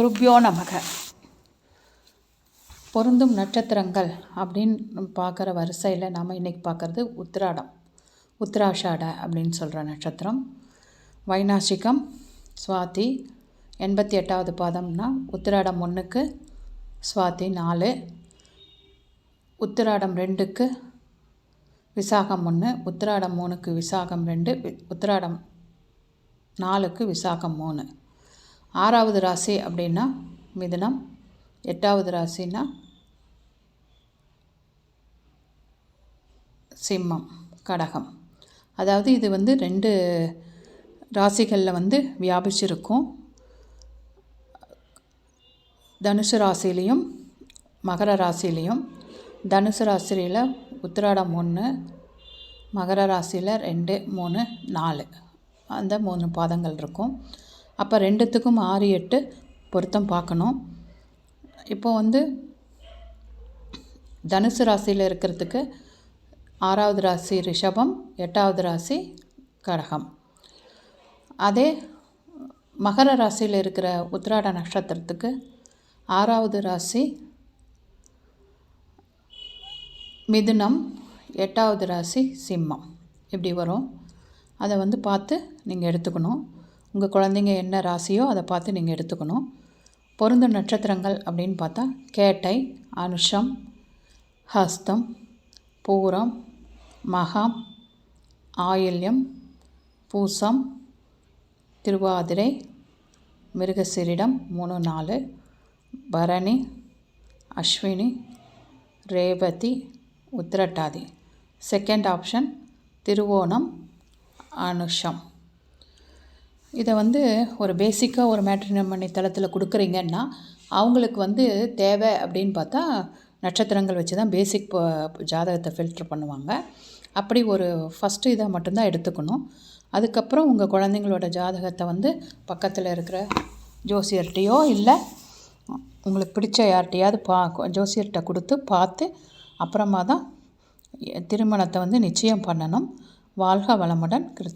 குருப்பியோ நமக. பொருந்தும் நட்சத்திரங்கள் அப்படின்னு பார்க்குற வரிசையில் நாம் இன்றைக்கி பார்க்குறது உத்திராடம். உத்திராஷாட அப்படின்னு சொல்கிற நட்சத்திரம். வைநாசிகம் சுவாதி எண்பத்தி எட்டாவது பாதம்னா உத்திராடம் ஒன்றுக்கு சுவாதி நாலு. உத்திராடம் ரெண்டுக்கு விசாகம் ஒன்று உத்திராடம் மூணுக்கு விசாகம் ரெண்டு உத்திராடம் நாலுக்கு விசாகம் மூணு. ஆறாவது ராசி அப்படின்னா மிதுனம். எட்டாவது ராசின்னா சிம்மம் கடகம். அதாவது இது வந்து ரெண்டு ராசிகளில் வந்து வியாபிச்சிருக்கும். தனுசு ராசிலையும் மகர ராசிலையும் தனுசு ராசியில் உத்திராடம் ஒன்று மகர ராசியில் ரெண்டு மூணு நாலு. அந்த மூணு பாதங்கள் இருக்கும். அப்போ ரெண்டுத்துக்கும் ஆறு எட்டு பொருத்தம் பார்க்கணும். இப்போ வந்து தனுசு ராசியில் இருக்கிறதுக்கு ஆறாவது ராசி ரிஷபம் எட்டாவது ராசி கடகம். அதே மகர ராசியில் இருக்கிற உத்திராட நட்சத்திரத்துக்கு ஆறாவது ராசி மிதுனம் எட்டாவது ராசி சிம்மம். இப்படி வரும். அதை வந்து பார்த்து நீங்கள் எடுத்துக்கணும். உங்கள் குழந்தைங்க என்ன ராசியோ அதை பார்த்து நீங்கள் எடுத்துக்கணும். பொருந்தும் நட்சத்திரங்கள் அப்படின்னு பார்த்தா கேட்டை அனுஷம் ஹஸ்தம் பூரம் மகம் ஆயில்யம் பூசம் திருவாதிரை மிருகசிரிடம் மூணு நாலு பரணி அஸ்வினி ரேவதி உத்திரட்டாதி. செகண்ட் ஆப்ஷன் திருவோணம் அனுஷம். இதை வந்து ஒரு பேசிக்காக ஒரு மேட்ரிமனி தளத்தில் கொடுக்குறீங்கன்னா அவங்களுக்கு வந்து தேவை அப்படின்னு பார்த்தா நட்சத்திரங்கள் வச்சு தான் பேசிக் ஜாதகத்தை ஃபில்ட்ரு பண்ணுவாங்க. அப்படி ஒரு ஃபஸ்ட்டு இதை மட்டும்தான் எடுத்துக்கணும். அதுக்கப்புறம் உங்கள் குழந்தைங்களோட ஜாதகத்தை வந்து பக்கத்தில் இருக்கிற ஜோசியர்கிட்டையோ இல்லை உங்களுக்கு பிடிச்ச யார்கிட்டையாவது பா ஜோசியர்கிட்ட கொடுத்து பார்த்து அப்புறமா தான் திருமணத்தை வந்து நிச்சயம் பண்ணணும். வாழ்க வளமுடன் கிருத்தி